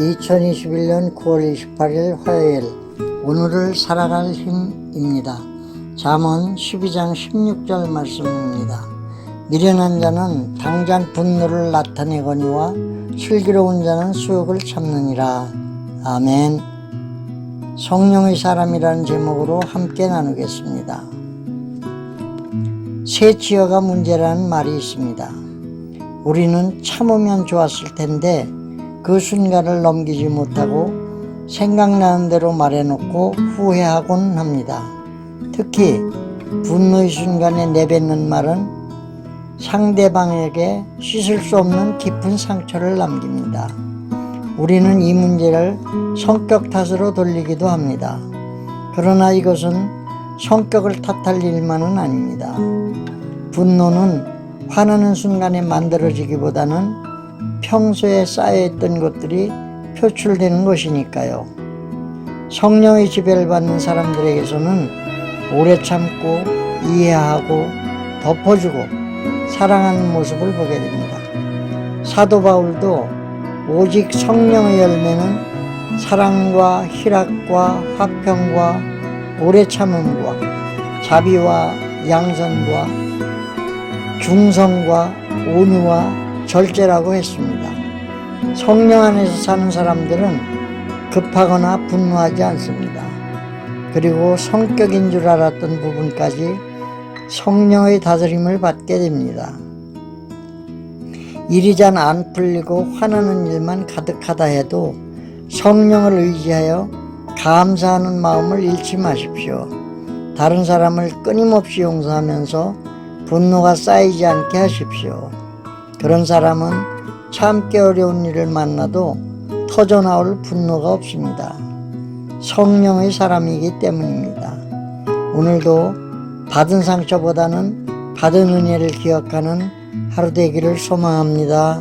2021년 9월 28일 화요일 오늘을 살아갈 힘입니다. 잠언 12장 16절 말씀입니다. 미련한 자는 당장 분노를 나타내거니와 슬기로운 자는 수욕을 참느니라. 아멘. 성령의 사람이라는 제목으로 함께 나누겠습니다. 새 지어가 문제라는 말이 있습니다. 우리는 참으면 좋았을 텐데 그 순간을 넘기지 못하고 생각나는 대로 말해놓고 후회하곤 합니다. 특히 분노의 순간에 내뱉는 말은 상대방에게 씻을 수 없는 깊은 상처를 남깁니다. 우리는 이 문제를 성격 탓으로 돌리기도 합니다. 그러나 이것은 성격을 탓할 일만은 아닙니다. 분노는 화나는 순간에 만들어지기보다는 평소에 쌓여있던 것들이 표출되는 것이니까요. 성령의 지배를 받는 사람들에게서는 오래 참고 이해하고 덮어주고 사랑하는 모습을 보게 됩니다. 사도 바울도 오직 성령의 열매는 사랑과 희락과 화평과 오래 참음과 자비와 양선과 중성과 온유와 절제라고 했습니다. 성령 안에서 사는 사람들은 급하거나 분노하지 않습니다. 그리고 성격인 줄 알았던 부분까지 성령의 다스림을 받게 됩니다. 일이 잘 안 풀리고 화나는 일만 가득하다 해도 성령을 의지하여 감사하는 마음을 잃지 마십시오. 다른 사람을 끊임없이 용서하면서 분노가 쌓이지 않게 하십시오. 그런 사람은 참기 어려운 일을 만나도 터져 나올 분노가 없습니다. 성령의 사람이기 때문입니다. 오늘도 받은 상처보다는 받은 은혜를 기억하는 하루 되기를 소망합니다.